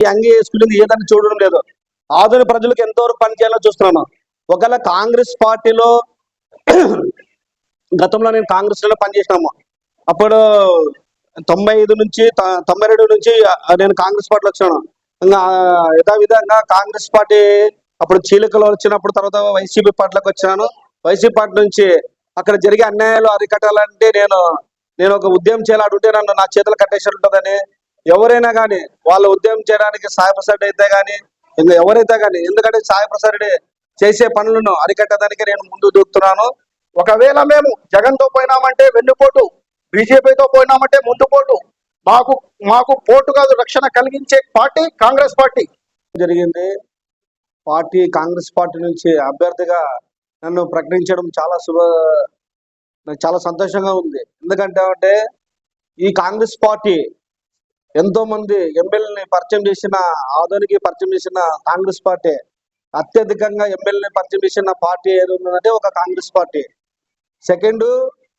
ఈ అంగి వేసుకునేది ఏదని చూడడం లేదు. ఆధునిక ప్రజలకు ఎంతవరకు పని చేయాలో చూస్తున్నాను. ఒకవేళ కాంగ్రెస్ పార్టీలో గతంలో నేను కాంగ్రెస్లో పనిచేసినాము. అప్పుడు తొంభై ఐదు నుంచి త- తొంభై రెండు నుంచి నేను కాంగ్రెస్ పార్టీలో వచ్చాను ఇంకా యథావిధంగా కాంగ్రెస్ పార్టీ అప్పుడు చీలికలు వచ్చినప్పుడు తర్వాత వైసీపీ పార్టీలోకి వచ్చాను వైసీపీ పార్టీ నుంచి అక్కడ జరిగే అన్యాయాలు అరికట్టాలంటే నేను నేను ఒక ఉద్యమం చేయాలంటే నన్ను నా చేతులు కట్టేసి ఉంటుందని ఎవరైనా కానీ వాళ్ళ ఉద్యమం చేయడానికి సాయప్రసాద్ అయితే కానీ ఇంకా ఎవరైతే కానీ ఎందుకంటే సాయప్రసాద్ చేసే పనులను అరికట్టడానికి నేను ముందు దూకుతున్నాను. ఒకవేళ మేము జగన్తో పోయినామంటే వెన్నుపోటు బీజేపీతో పోయినామంటే ముందు పోటు మాకు మాకు పోటు కాదు రక్షణ కలిగించే పార్టీ కాంగ్రెస్ పార్టీ. జరిగింది. పార్టీ కాంగ్రెస్ పార్టీ నుంచి అభ్యర్థిగా నన్ను ప్రకటించడం చాలా శుభ నాకు చాలా సంతోషంగా ఉంది. ఎందుకంటే అంటే ఈ కాంగ్రెస్ పార్టీ ఎంతో మంది ఎమ్మెల్యేని పరిచయం చేసిన ఆధునికి పరిచయం చేసిన కాంగ్రెస్ పార్టీ అత్యధికంగా ఎమ్మెల్యేని పరిచయం చేసిన పార్టీ ఏది ఒక Congress party. Second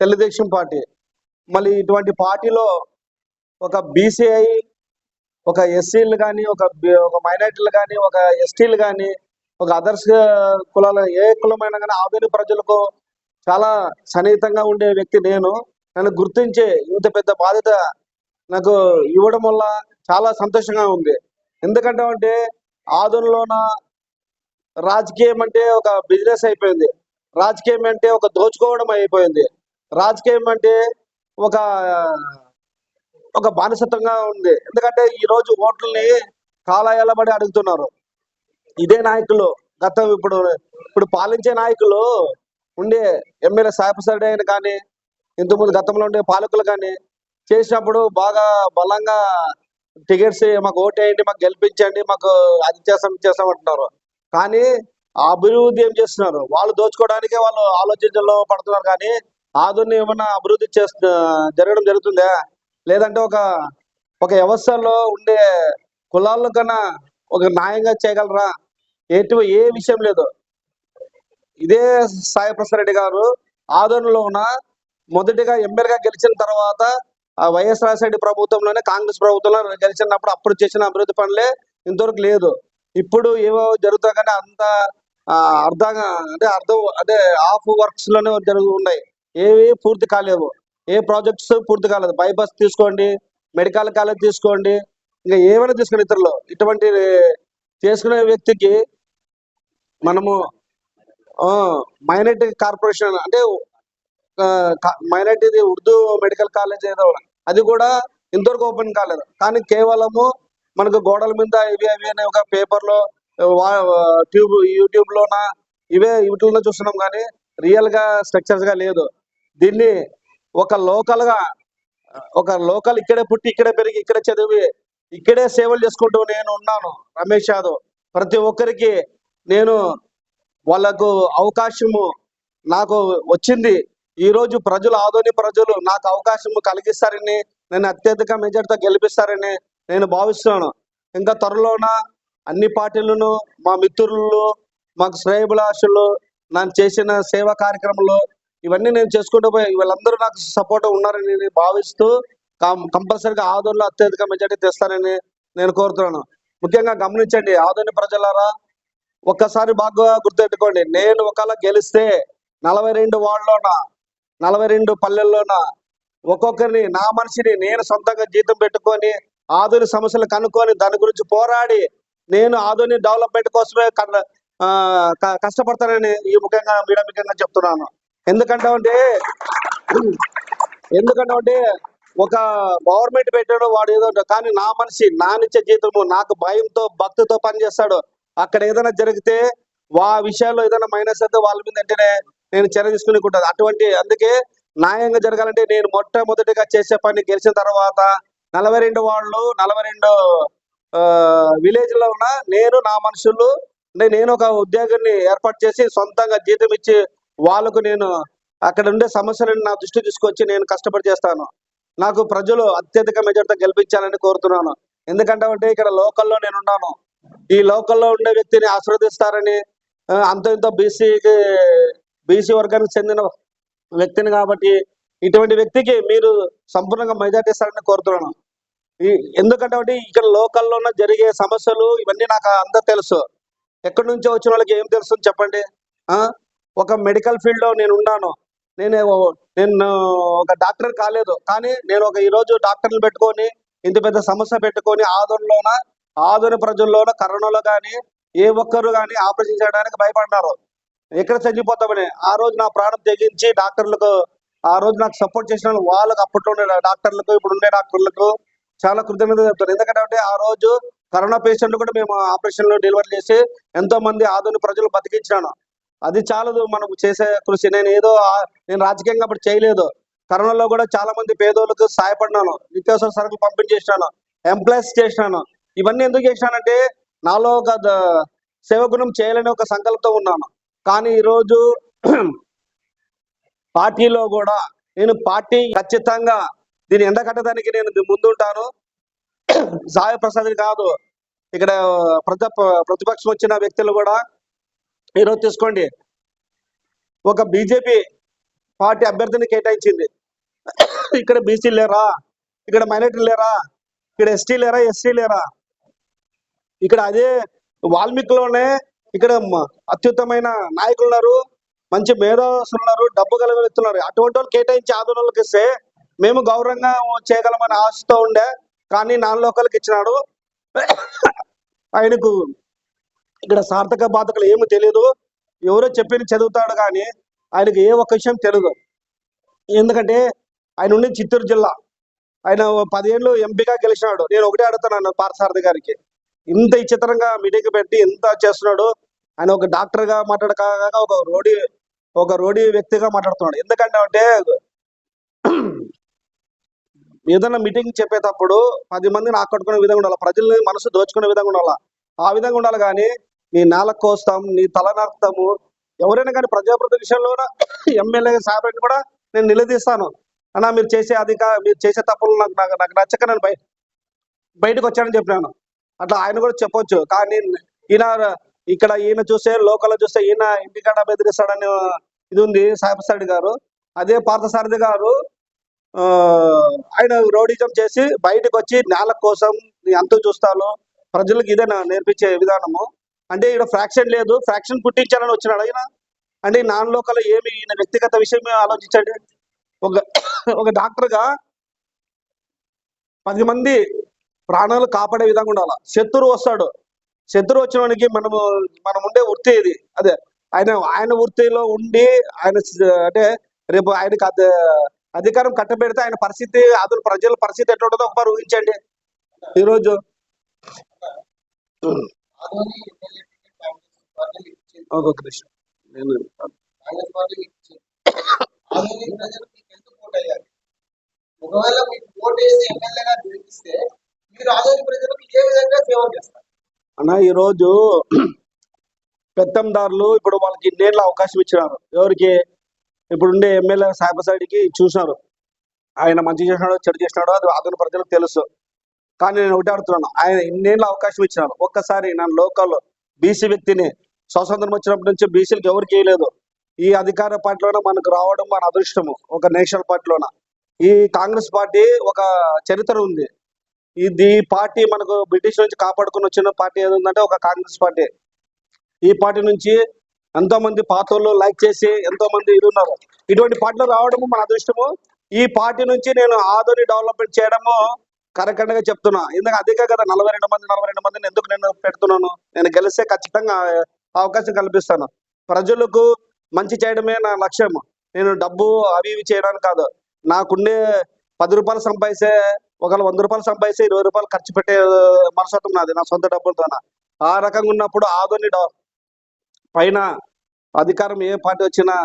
Telugu Desam party. మళ్ళీ ఇటువంటి పార్టీలో ఒక బీసీఐ ఒక ఎస్సీలు కానీ ఒక ఒక మైనార్టీలు కానీ ఒక ఎస్టీలు కానీ ఒక అదర్స్ కులాల ఏ కులమైనా కానీ ఆధునిక ప్రజలకు చాలా సన్నిహితంగా ఉండే వ్యక్తి నేను. నన్ను గుర్తించే ఇంత పెద్ద బాధ్యత నాకు ఇవ్వడం వల్ల చాలా సంతోషంగా ఉంది. ఎందుకంటే అంటే ఆధునలోన రాజకీయం అంటే ఒక బిజినెస్ అయిపోయింది. రాజకీయం అంటే ఒక దోచుకోవడం అయిపోయింది. రాజకీయం అంటే ఒక ఒక బానిసత్వంగా ఉంది. ఎందుకంటే ఈ రోజు ఓట్లని కాలాయలబడి అడుగుతున్నారు. ఇదే నాయకులు గతం ఇప్పుడు ఇప్పుడు పాలించే నాయకులు ఉండే ఎమ్మెల్యే సాయపసరెడ్డి అయిన కానీ ఇంతకుముందు గతంలో ఉండే పాలకులు కానీ చేసినప్పుడు బాగా బలంగా టికెట్స్ మాకు ఓటేయండి మాకు గెలిపించండి మాకు అది చేస్తాం చేస్తాం అంటున్నారు కానీ ఆ అభివృద్ధి ఏం చేస్తున్నారు? వాళ్ళు దోచుకోవడానికే వాళ్ళు ఆలోచనలో పడుతున్నారు కానీ ఆధుని ఏమన్నా అభివృద్ధి చేస్తు జరగడం జరుగుతుందా? లేదంటే ఒక ఒక వ్యవస్థలో ఉండే కులాల కన్నా ఒక న్యాయంగా చేయగలరా? ఎటు ఏ విషయం లేదు. ఇదే సాయి ప్రసాద్ రెడ్డి గారు ఆదరణలో ఉన్న మొదటిగా ఎమ్మెల్యేగా గెలిచిన తర్వాత ఆ వైఎస్ రాజశేఖర ప్రభుత్వంలోనే కాంగ్రెస్ ప్రభుత్వంలో గెలిచినప్పుడు అప్పుడు చేసిన అభివృద్ధి పనులే ఇంతవరకు లేదు. ఇప్పుడు ఏవో జరుగుతా కానీ అంత అర్థం అర్థంగా అంటే అర్థం అంటే ఆఫ్ వర్క్స్లోనే జరుగు ఉన్నాయి. ఏవి పూర్తి కాలేవు. ఏ ప్రాజెక్ట్స్ పూర్తి కాలేదు. బైపాస్ తీసుకోండి మెడికల్ కాలేజ్ తీసుకోండి ఇంకా ఏమైనా తీసుకోండి ఇతరులు. ఇటువంటి చేసుకునే వ్యక్తికి మనము మైనార్టీ కార్పొరేషన్ అంటే మైనార్టీది ఉర్దూ మెడికల్ కాలేజ్ ఏదో అది కూడా ఇంతవరకు ఓపెన్ కాలేదు. కానీ కేవలము మనకు గోడల మీద ఇవి అవి అనే ఒక పేపర్లో వా- ట్యూబ్ యూట్యూబ్ లోన ఇవే వీటిలో చూస్తున్నాం కానీ రియల్గా స్ట్రక్చర్స్గా లేదు. దీన్ని ఒక లోకల్గా ఒక లోకల్ ఇక్కడే పుట్టి ఇక్కడే పెరిగి ఇక్కడే చదివి ఇక్కడే సేవలు చేసుకుంటూ నేను ఉన్నాను రమేష్ యాదవ్. ప్రతి ఒక్కరికి నేను వాళ్ళకు అవకాశము నాకు వచ్చింది. ఈ రోజు ప్రజలు ఆదోని ప్రజలు నాకు అవకాశం కలిగిస్తారని నేను అత్యధిక మెజార్టీతో గెలిపిస్తారని నేను భావిస్తున్నాను. ఇంకా త్వరలోన అన్ని పార్టీలను మా మిత్రులు మాకు శ్రేయభిలాషులు నేను చేసిన సేవా కార్యక్రమంలో ఇవన్నీ నేను చేసుకుంటూ పోయి వీళ్ళందరూ నాకు సపోర్ట్ ఉన్నారని నేను భావిస్తూ కంపల్సరిగా ఆదోనిలో అత్యధిక మెజార్టీ తెస్తారని నేను కోరుతున్నాను. ముఖ్యంగా గమనించండి ఆదోని ప్రజలారా ఒక్కసారి బాగా గుర్తెట్టుకోండి నేను ఒకవేళ గెలిస్తే నలభై రెండు వార్డులోన నలభై రెండు పల్లెల్లోన ఒక్కొక్కరిని నా మనిషిని నేను సొంతంగా జీతం పెట్టుకొని ఆధునిక సమస్యలు కనుక్కొని దాని గురించి పోరాడి నేను ఆధునిక డెవలప్మెంట్ కోసమే క- కష్టపడతానని ఈ ముఖ్యంగా మీడియా ముఖ్యంగా చెప్తున్నాను ఎందుకంటే అంటే ఎందుకంటే అంటే ఒక గవర్నమెంట్ పెట్టాడు వాడు ఏదో ఉంటాడు. కానీ నా మనిషి నానిచ్చే జీతము నాకు భయంతో భక్తితో పనిచేస్తాడు అక్కడ ఏదైనా జరిగితే వా విషయాల్లో ఏదైనా మైనస్ అయితే వాళ్ళ మీద వెంటనే నేను చర్య తీసుకుని ఉంటుంది అటువంటి అందుకే న్యాయంగా జరగాలంటే నేను మొట్టమొదటిగా చేసే పని గెలిచిన తర్వాత నలభై రెండు వాళ్ళు నలభై రెండు విలేజ్లో ఉన్న నేను నా మనుషులు నేను ఒక ఉద్యోగాన్ని ఏర్పాటు చేసి సొంతంగా జీతం ఇచ్చి వాళ్ళకు నేను అక్కడ ఉండే సమస్యలను నా దృష్టి తీసుకొచ్చి నేను కష్టపడి చేస్తాను. నాకు ప్రజలు అత్యధిక మెజార్టీతో గెలిపించాలని కోరుతున్నాను. ఎందుకంటే అంటే ఇక్కడ లోకల్లో నేను ఉన్నాను ఈ లోకల్లో ఉండే వ్యక్తిని ఆశీర్వదిస్తారని అంత ఇంత బీసీకి బీసీ వర్గానికి చెందిన వ్యక్తిని కాబట్టి ఇటువంటి వ్యక్తికి మీరు సంపూర్ణంగా మెజార్టీ ఇస్తారని కోరుతున్నాను. ఎందుకంటే ఇక్కడ లోకల్లో జరిగే సమస్యలు ఇవన్నీ నాకు అందరు తెలుసు. ఎక్కడి నుంచో వచ్చిన వాళ్ళకి ఏం తెలుసు చెప్పండి? ఆ? ఒక మెడికల్ ఫీల్డ్లో నేను ఉన్నాను. నేను నేను ఒక డాక్టర్ కాలేదు. కానీ నేను ఒక ఈరోజు రోజు డాక్టర్లు పెట్టుకొని ఇంత పెద్ద సమస్య పెట్టుకొని ఆదోళనలోన ఆదోని ప్రజల్లోన కరోనాలో కానీ ఏ ఒక్కరు కానీ ఆపరేషన్ చేయడానికి భయపడ్డారు ఎక్కడ చనిపోతామని. ఆ రోజు నా ప్రాణం తెగించి డాక్టర్లకు ఆ రోజు నాకు సపోర్ట్ చేసిన వాళ్ళకి వాళ్ళకు అప్పట్లో ఉండే డాక్టర్లకు ఇప్పుడు ఉండే డాక్టర్లకు చాలా కృతజ్ఞత చెప్తాను ఎందుకంటే ఆ రోజు కరోనా పేషెంట్లు కూడా మేము ఆపరేషన్లో డెలివరీ చేసి ఎంతో మంది ఆధునిక ప్రజలు బతికించాను అది చాలదు మనకు చేసే కృషి. నేను ఏదో నేను రాజకీయంగా అప్పుడు చేయలేదు. కరోనాలో కూడా చాలా మంది పేదోళ్ళకు సహాయపడినాను. నిత్యావసర సరుకులు పంపిణీ చేసినాను ఎంప్లాయీస్ చేసినాను. ఇవన్నీ ఎందుకు చేసినానంటే నాలో ఒక సేవ సేవగుణం చేయాలని ఒక సంకల్పంతో ఉన్నాను. కానీ ఈరోజు పార్టీలో కూడా నేను పార్టీ ఖచ్చితంగా దీన్ని ఎండగట్టడానికి నేను ముందుంటాను. సాయి ప్రసాద్ కాదు ఇక్కడ ప్రజా ప్రతిపక్షం వచ్చిన వ్యక్తులు కూడా ఈరోజు తీసుకోండి. ఒక బీజేపీ పార్టీ అభ్యర్థిని కేటాయించింది. ఇక్కడ బీసీ లేరా? ఇక్కడ మైనార్టీ లేరా? ఇక్కడ ఎస్టీ లేరా? ఎస్సీ లేరా? ఇక్కడ అదే వాల్మీకిలోనే ఇక్కడ అత్యుత్తమైన నాయకులు ఉన్నారు. మంచి మేధావులు ఉన్నారు. డబ్బు కలిగిన అటువంటి వాళ్ళు కేటాయించి ఆందోళనలకు ఇస్తే మేము గౌరవంగా చేయగలమని ఆశతో ఉండే కానీ నాన్ లోకల్కి ఇచ్చినాడు ఆయనకు ఇక్కడ సార్థక బాధకులు ఏమి తెలియదు ఎవరో చెప్పి చదువుతాడు కానీ ఆయనకు ఏ ఒక్క విషయం తెలియదు ఎందుకంటే ఆయన ఉండి చిత్తూరు జిల్లా. ఆయన పదిహేళ్ళు ఎంపీగా గెలిచినాడు. నేను ఒకటే అడుగుతున్నాను పార్థసారథి గారికి. ఇంత విచిత్రంగా మీటింగ్ పెట్టి ఎంత చేస్తున్నాడు ఆయన ఒక డాక్టర్గా మాట్లాడక ఒక రోడీ ఒక రోడీ వ్యక్తిగా మాట్లాడుతున్నాడు. ఎందుకంటే అంటే ఏదైనా మీటింగ్ చెప్పేటప్పుడు పది మందిని ఆకట్టుకునే విధంగా ఉండాలి ప్రజల్ని మనసు దోచుకునే విధంగా ఉండాలి? ఆ విధంగా ఉండాలి కానీ నీ నేలకు కోస్తాం నీ తల నాకుతాము. ఎవరైనా కానీ ప్రజాప్రతి విషయంలో ఎమ్మెల్యే సాబెట్ కూడా నేను నిలదీస్తాను. అన్నా మీరు చేసే అధిక మీరు చేసే తప్పులు నాకు నాకు నాకు నచ్చక నేను బయ బయటకు వచ్చానని చెప్పినాను. అట్లా ఆయన కూడా చెప్పొచ్చు. కానీ ఈయన ఇక్కడ ఈయన చూస్తే లోకల్ చూస్తే ఈయన ఇంటికాడ బెదిరిస్తాడని ఇది ఉంది సాయిప్రసాద్ గారు. అదే పార్థసారథి గారు ఆ, ఆయన రౌడిజం చేసి బయటకు వచ్చి నేల కోసం ఎంత చూస్తాను. ప్రజలకు ఇదే నా నేర్పించే విధానము. అంటే ఇక్కడ ఫ్రాక్షన్ లేదు. ఫ్రాక్షన్ పుట్టించాలని వచ్చినాడు ఆయన. అంటే నాన్ లోకల్ ఏమి ఈయన వ్యక్తిగత విషయం ఆలోచించండి. ఒక ఒక డాక్టర్గా పది మంది ప్రాణాలు కాపాడే విధంగా ఉండాలి? శత్రువు వస్తాడు. శత్రువు వచ్చిన వానికి మనము మనం ఉండే వృత్తి ఇది. అదే ఆయన ఆయన వృత్తిలో ఉండి ఆయన అంటే రేపు ఆయనకి అద అధికారం కట్టబెడితే ఆయన పరిస్థితి అతను ప్రజల పరిస్థితి ఎట్లా ఉంటుందో ఒకసారి ఊహించండి. ఈరోజు ఒక నిమిషం. నేను ఒకవేళ మీకు ఓటేసి ఎమ్మెల్యేగా గెలిపిస్తే మీరు ఆదోని ప్రజలకు ఏ విధంగా సేవ చేస్తారు? అన్న ఈరోజు పెత్తందారులు ఇప్పుడు వాళ్ళకి ఇన్నేళ్ళ అవకాశం ఇచ్చినారు. ఎవరికి? ఇప్పుడుండే ఎమ్మెల్యే ఎమ్మెల్యే సాయపసైడ్కి చూసినారు. ఆయన మంచి చేసినాడో చెడు చేసినాడో అది అతని ప్రజలకు తెలుసు. కానీ నేను ఒకటి ఆయన ఇన్నేళ్ళ అవకాశం ఇచ్చినారు. ఒక్కసారి నా లోకల్ బీసీ వ్యక్తిని స్వాతంత్రం వచ్చినప్పటి నుంచి బీసీలకు ఎవరికి వేయలేదు ఈ అధికార పార్టీలోనే మనకు రావడం మన అదృష్టము. ఒక నేషనల్ పార్టీలోన. ఈ కాంగ్రెస్ పార్టీ ఒక చరిత్ర ఉంది. ఇది పార్టీ మనకు బ్రిటిష్ నుంచి కాపాడుకుని వచ్చిన పార్టీ ఏది ఉందంటే ఒక కాంగ్రెస్ పార్టీ. ఈ పార్టీ నుంచి ఎంతో మంది పాత్రలు లైక్ చేసి ఎంతో మంది ఇది ఉన్నారు. ఇటువంటి పార్టీలు రావడము మన అదృష్టము. ఈ పార్టీ నుంచి నేను ఆదోని డెవలప్మెంట్ చేయడము కరెక్ట్గా చెప్తున్నా. ఎందుకంటే అధిక కదా నలభై రెండు మంది నలభై రెండు మందిని ఎందుకు నేను పెడుతున్నాను? నేను గెలిస్తే ఖచ్చితంగా అవకాశం కల్పిస్తాను. ప్రజలకు మంచి చేయడమే నా లక్ష్యం నేను డబ్బు అవి ఇవి చేయడానికి కాదు. నాకుండే పది రూపాయలు సంపాదిస్తే ఒకవేళ వంద రూపాయలు సంపాదిస్తే ఇరవై రూపాయలు ఖర్చు పెట్టే మనసత్వం నాది నా సొంత డబ్బులతో ఆ రకంగా ఉన్నప్పుడు ఆదోని పైన అధికారం ఏ పార్టీ వచ్చినా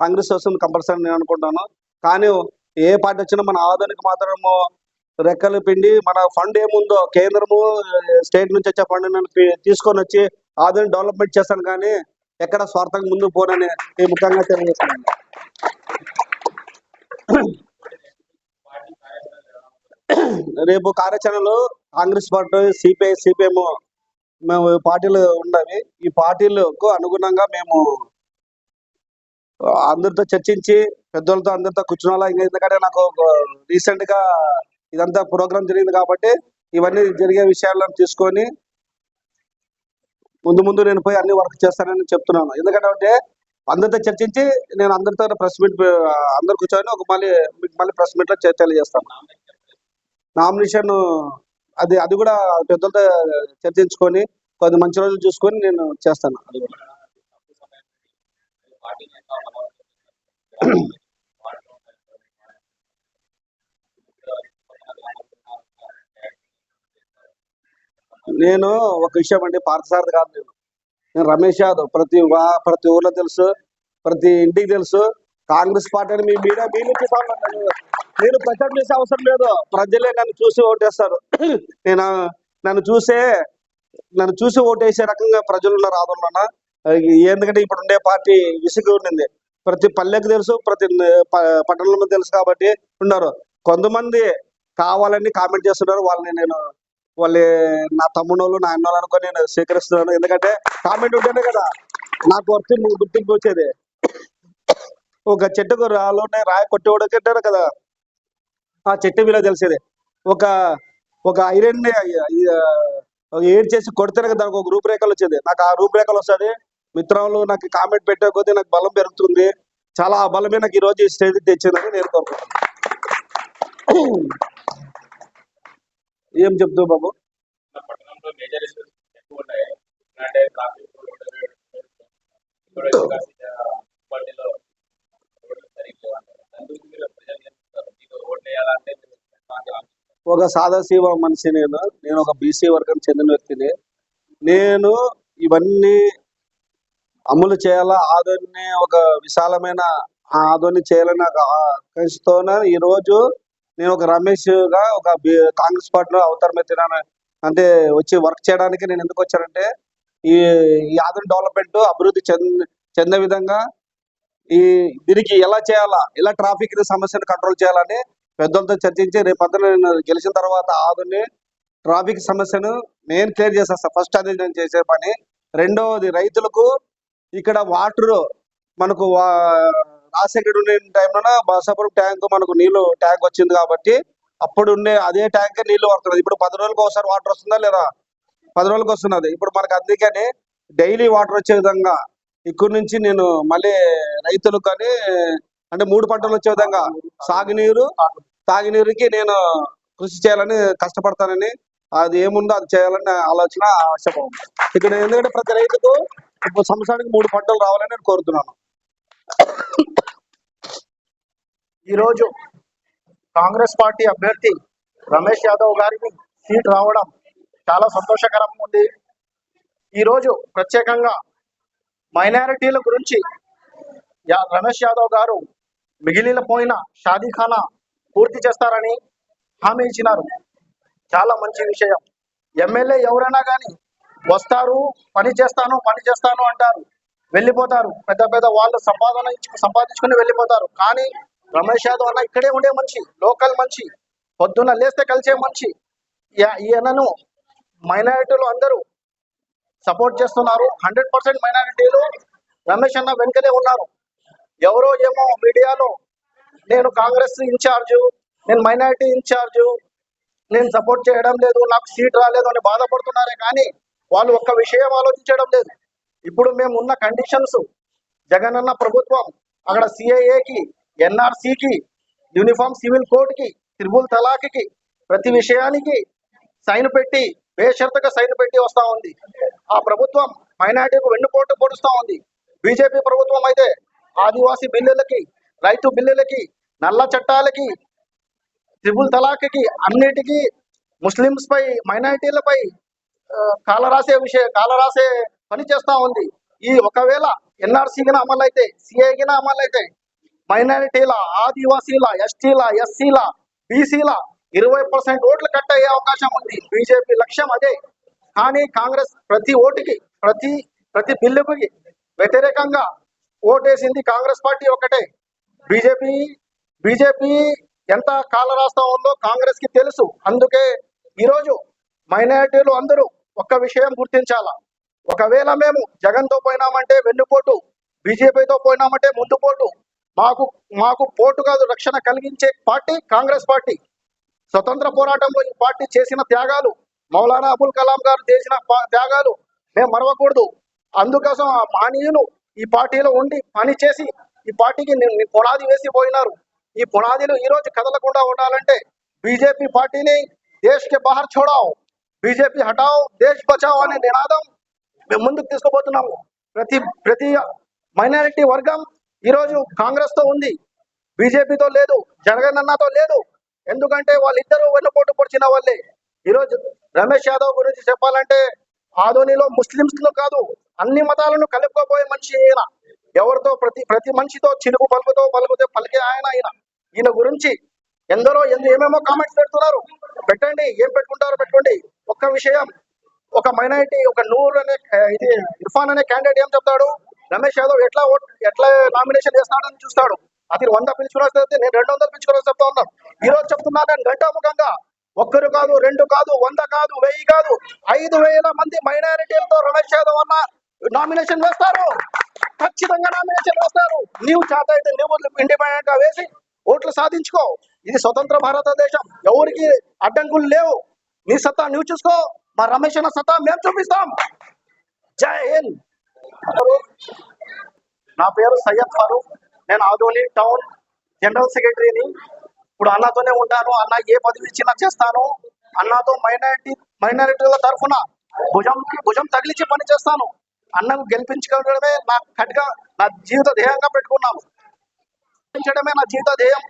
కాంగ్రెస్ వస్తుంది కంపల్సరీ నేను అనుకుంటాను. కానీ ఏ పార్టీ వచ్చినా మన ఆధునిక మాత్రము రెక్కలు పిండి మన ఫండ్ ఏముందో కేంద్రము స్టేట్ నుంచి వచ్చే ఫండ్ తీసుకొని వచ్చి ఆధునిక డెవలప్మెంట్ చేస్తాను కానీ ఎక్కడ స్వార్థంగా ముందుకు పోనని ముఖ్యంగా తెలియజేస్తున్నాను. రేపు కార్యాచరణలో కాంగ్రెస్ పార్టీ సిపిఐ సిపిఎం మేము పార్టీలు ఉన్నవి ఈ పార్టీలకు అనుగుణంగా మేము అందరితో చర్చించి పెద్దలతో అందరితో కూర్చున్నా ఇంకా ఎందుకంటే నాకు రీసెంట్గా ఇదంతా ప్రోగ్రామ్ జరిగింది కాబట్టి ఇవన్నీ జరిగే విషయాలను తీసుకొని ముందు ముందు నేను పోయి అన్ని వర్క్ చేస్తానని చెప్తున్నాను. ఎందుకంటే అందరితో చర్చించి నేను అందరితో ప్రెస్ మీట్ అందరు కూర్చొని ఒక మళ్ళీ మళ్ళీ ప్రెస్ మీట్లో తెలియజేస్తాను నామినేషన్ అది అది కూడా పెద్దలతో చర్చించుకొని కొద్ది మంచి రోజులు చూసుకొని నేను చేస్తాను. అది కూడా నేను ఒక విషయం అండి పార్థసారథి కాదు నేను. నేను రమేష్ యాదవ్. ప్రతి ప్రతి ఊర్లో తెలుసు ప్రతి ఇంటికి తెలుసు. కాంగ్రెస్ పార్టీ అని మీ మీడియా మీ నుంచి సార్ నేను ప్రచారం చేసే అవసరం లేదు. ప్రజలే నన్ను చూసి ఓటేస్తారు. నేను నన్ను చూసే నన్ను చూసి ఓటేసే రకంగా ప్రజలు ఉన్నారు ఎందుకంటే ఇప్పుడు ఉండే పార్టీ విసుగు ఉండింది. ప్రతి పల్లెకు తెలుసు ప్రతి ప- పట్టణంలో తెలుసు కాబట్టి ఉన్నారు. కొంతమంది కావాలని కామెంట్ చేస్తున్నారు. వాళ్ళని నేను వాళ్ళ నా తమ్ముడు నా అన్నోళ్ళు అనుకొని నేను స్వీకరిస్తున్నాను. ఎందుకంటే కామెంట్ ఉంటేనే కదా నాకు వర్తింపు గుర్తింపు వచ్చేది. ఒక చెట్టుకు రాలోనే రాయి కొట్టేవాడు కదా. ఆ చెట్టు విలువ తెలిసేదే. ఒక ఒక ఐరన్ ఏడ్ చేసి కొడితేనే కదా దానికి ఒక రూపురేఖలు వచ్చేది. నాకు ఆ రూపురేఖలు వస్తుంది మిత్రులు నాకు కామెంట్ పెట్టే కొద్దీ నాకు బలం పెరుగుతుంది. చాలా ఆ బలమే నాకు ఈరోజు ఈ స్టేజ్ తెచ్చిందని నేను కోరుకుంటున్నాను. ఏం చెప్తావు బాబు? అంటే ట్రాఫిక్ పార్టీలో రోడ్లు సరిగ్గా లేవు. అందుకు మీరు ప్రజలు చేస్తారు మీకు ఓట్ వేయాలంటే మీరు ఎట్లాంటి ఆలోచన? ఒక సాదాశివ మనిషి నేను. నేను ఒక బీసీ వర్గం చెందిన వ్యక్తిని. నేను ఇవన్నీ అమలు చేయాలా? ఆదోని ఒక విశాలమైన ఆదోని చేయాలని నాకు ఆకాంక్షతోన ఈ రోజు నేను ఒక రమేష్గా ఒక కాంగ్రెస్ పార్టీలో అవతారం ఎత్తినాను. అంటే వచ్చి వర్క్ చేయడానికి నేను ఎందుకు వచ్చానంటే ఈ ఈ ఆదోని డెవలప్మెంట్ అభివృద్ధి చెంద చెందే విధంగా ఈ దీనికి ఎలా చేయాలా? ఎలా ట్రాఫిక్ సమస్యను కంట్రోల్ చేయాలని పెద్దలతో చర్చించి రేపు నేను గెలిచిన తర్వాత ఆదుని ట్రాఫిక్ సమస్యను నేను క్లియర్ చేసేస్తాను ఫస్ట్ అది నేను చేసే పని. రెండవది రైతులకు ఇక్కడ వాటర్ మనకు వా- రాజశేఖర్ ఉండే టైంలో బసాపురం ట్యాంక్ మనకు నీళ్ళు ట్యాంక్ వచ్చింది కాబట్టి అప్పుడు ఉండే అదే ట్యాంక్ నీళ్ళు పడుతున్నది ఇప్పుడు పది రోజులకు ఒకసారి వాటర్ వస్తుందా లేదా? పది రోజులకు వస్తున్నది. ఇప్పుడు మనకు అందుకని డైలీ వాటర్ వచ్చే విధంగా ఇక్కడ నుంచి నేను మళ్ళీ రైతులకు కానీ అంటే మూడు పంటలు వచ్చే విధంగా సాగునీరు తాగునీరుకి నేను కృషి చేయాలని కష్టపడతానని అది ఏముందో అది చేయాలని ఆలోచన ఆశపం ఇక్కడ ఎందుకంటే ప్రతి రైతుకు సంవత్సరానికి మూడు పంటలు రావాలని నేను కోరుతున్నాను. ఈరోజు కాంగ్రెస్ పార్టీ అభ్యర్థి రమేష్ యాదవ్ గారికి సీట్ రావడం చాలా సంతోషకరంగా ఉంది. ఈరోజు ప్రత్యేకంగా మైనారిటీల గురించి రమేష్ యాదవ్ గారు మిగిలిన పోయిన షాదీఖానా పూర్తి చేస్తారని హామీ ఇచ్చినారు. చాలా మంచి విషయం. ఎమ్మెల్యే ఎవరైనా కానీ వస్తారు పని చేస్తాను పని చేస్తాను అంటారు. వెళ్ళిపోతారు. పెద్ద పెద్ద వాళ్ళు సంపాదన సంపాదించుకుని వెళ్ళిపోతారు. కానీ రమేష్ యాదవ్ అన్న ఇక్కడే ఉండే మనిషి లోకల్ మనిషి పొద్దున్న లేస్తే కలిసే మనిషి. ఈయనను మైనారిటీలు అందరూ సపోర్ట్ చేస్తున్నారు. హండ్రెడ్ పర్సెంట్ మైనారిటీలు రమేష్ అన్న వెనుకనే ఉన్నారు. ఎవరో ఏమో మీడియాలో నేను కాంగ్రెస్ ఇన్ఛార్జు నేను మైనారిటీ ఇన్ఛార్జు నేను సపోర్ట్ చేయడం లేదు నాకు సీట్ రాలేదు అని బాధపడుతున్నారే కానీ వాళ్ళు ఒక్క విషయం ఆలోచించడం లేదు. ఇప్పుడు మేము ఉన్న కండిషన్స్ జగనన్న ప్రభుత్వం అక్కడ సిఐఏకి ఎన్ఆర్సీకి యూనిఫామ్ సివిల్ కోడ్కి త్రిబుల్ తలాక్కి ప్రతి విషయానికి సైన్ పెట్టి బేషరతుగా సైన్ పెట్టి వస్తూ ఉంది. ఆ ప్రభుత్వం మైనార్టీకు వెన్నుపోటు పొడుస్తూ ఉంది. బీజేపీ ప్రభుత్వం అయితే ఆదివాసీ బిల్లులకి రైతు బిల్లులకి నల్ల చట్టాలకి త్రిబుల్ తలాఖకి అన్నిటికీ ముస్లిమ్స్ పై మైనారిటీలపై కాలరాసే విషయ కాలరాసే పని చేస్తా ఉంది. ఈ ఒకవేళ ఎన్ఆర్సీ గిన అమలు అయితే సిఐ గిన అమలు అయితే మైనారిటీల ఆదివాసీల ఎస్టీల ఎస్సీల బీసీల ఇరవై పర్సెంట్ ఓట్లు కట్ అయ్యే అవకాశం ఉంది. బీజేపీ లక్ష్యం అదే. కానీ కాంగ్రెస్ ప్రతి ఓటుకి ప్రతి ప్రతి బిల్లుకి వ్యతిరేకంగా ఓటేసింది కాంగ్రెస్ పార్టీ ఒకటే బీజేపీ బీజేపీ ఎంత కాల రాస్తా ఉందో కాంగ్రెస్కి తెలుసు. అందుకే ఈరోజు మైనారిటీలు అందరూ ఒక్క విషయం గుర్తించాలా? ఒకవేళ మేము జగన్తో పోయినామంటే వెన్నుపోటు బీజేపీతో పోయినామంటే ముందుపోటు. మాకు మాకు పోటు కాదు రక్షణ కలిగించే పార్టీ కాంగ్రెస్ పార్టీ. స్వతంత్ర పోరాటంలో ఈ పార్టీ చేసిన త్యాగాలు మౌలానా అబుల్ కలాం గారు చేసిన త్యాగాలు మేము మరవకూడదు. అందుకోసం ఆ మహనీయులు ఈ పార్టీలో ఉండి పని చేసి ఈ పార్టీకి పునాది వేసి పోయినారు. ఈ పునాదిలు ఈ రోజు కదలకుండా ఉండాలంటే బీజేపీ పార్టీని దేశ బహర్ బాహర్ చూడావు బీజేపీ హటావు దేశ్ బచావు అనే నినాదం మేము ముందుకు తీసుకుపోతున్నాము. ప్రతి ప్రతి మైనారిటీ వర్గం ఈరోజు కాంగ్రెస్తో ఉంది. బీజేపీతో లేదు జగనన్నతో లేదు. ఎందుకంటే వాళ్ళిద్దరూ వెన్నుపోటు పొడిచిన వాళ్ళే. ఈరోజు రమేష్ యాదవ్ గురించి చెప్పాలంటే ఆధోనిలో ముస్లింస్లో కాదు అన్ని మతాలను కలుపుకోబోయే మనిషి ఈయన. ఎవరితో? ప్రతి ప్రతి మనిషితో చిలుగు పలుకుతో పలుకుతో పలికే ఆయన ఆయన ఈయన గురించి ఎందరో ఎందు ఏమేమో కామెంట్స్ పెడుతున్నారు. పెట్టండి ఏం పెట్టుకుంటారో పెట్టుకోండి. ఒక్క విషయం ఒక మైనారిటీ ఒక నూర్ అనే ఇది ఇర్ఫాన్ అనే క్యాండిడేట్ ఏం చెప్తాడు? రమేష్ యాదవ్ ఎట్లా ఓట్ ఎట్లా నామినేషన్ చేస్తాడని చూస్తాడు. అతను వంద పిలుచుకుని వస్తే నేను రెండు వందలు పిలుచుకుని చెప్తా ఉన్నాను ఈ రోజు చెప్తున్నాను నేను గంటాముఖంగా ఒక్కరు కాదు రెండు కాదు వంద కాదు వెయ్యి కాదు ఐదు వేల మంది మైనారిటీలతో రమేష్ యాదవ్ అన్న నామినేషన్ వేస్తారు. ఖచ్చితంగా నామినేషన్ వేస్తారు. నీవు చేత అయితే నువ్వు ఇండిపెండెంట్గా వేసి ఓట్లు సాధించుకో. ఇది స్వతంత్ర భారతదేశం. ఎవరికి అడ్డంకులు లేవు. నీ సత్తా నువ్వు చూసుకో. మా రమేష్ అన్న సత్తా మేము చూపిస్తాం. జై హింద్. నా పేరు సయ్యద్ ఫారూక్. నేను ఆదోని టౌన్ జనరల్ సెక్రటరీని ఇప్పుడు అన్నతోనే ఉంటాను అన్న ఏ పదవి ఇచ్చినా చేస్తాను. అన్నతో మైనారిటీ మైనారిటీల తరఫున భుజం భుజం తగిలించి పని చేస్తాను. అన్నం గెలిపించుకోవడమే నా కట్గా నా జీవిత ధ్యేయంగా పెట్టుకున్నాను. గెలిపించడమే నా జీవిత ధ్యేయం.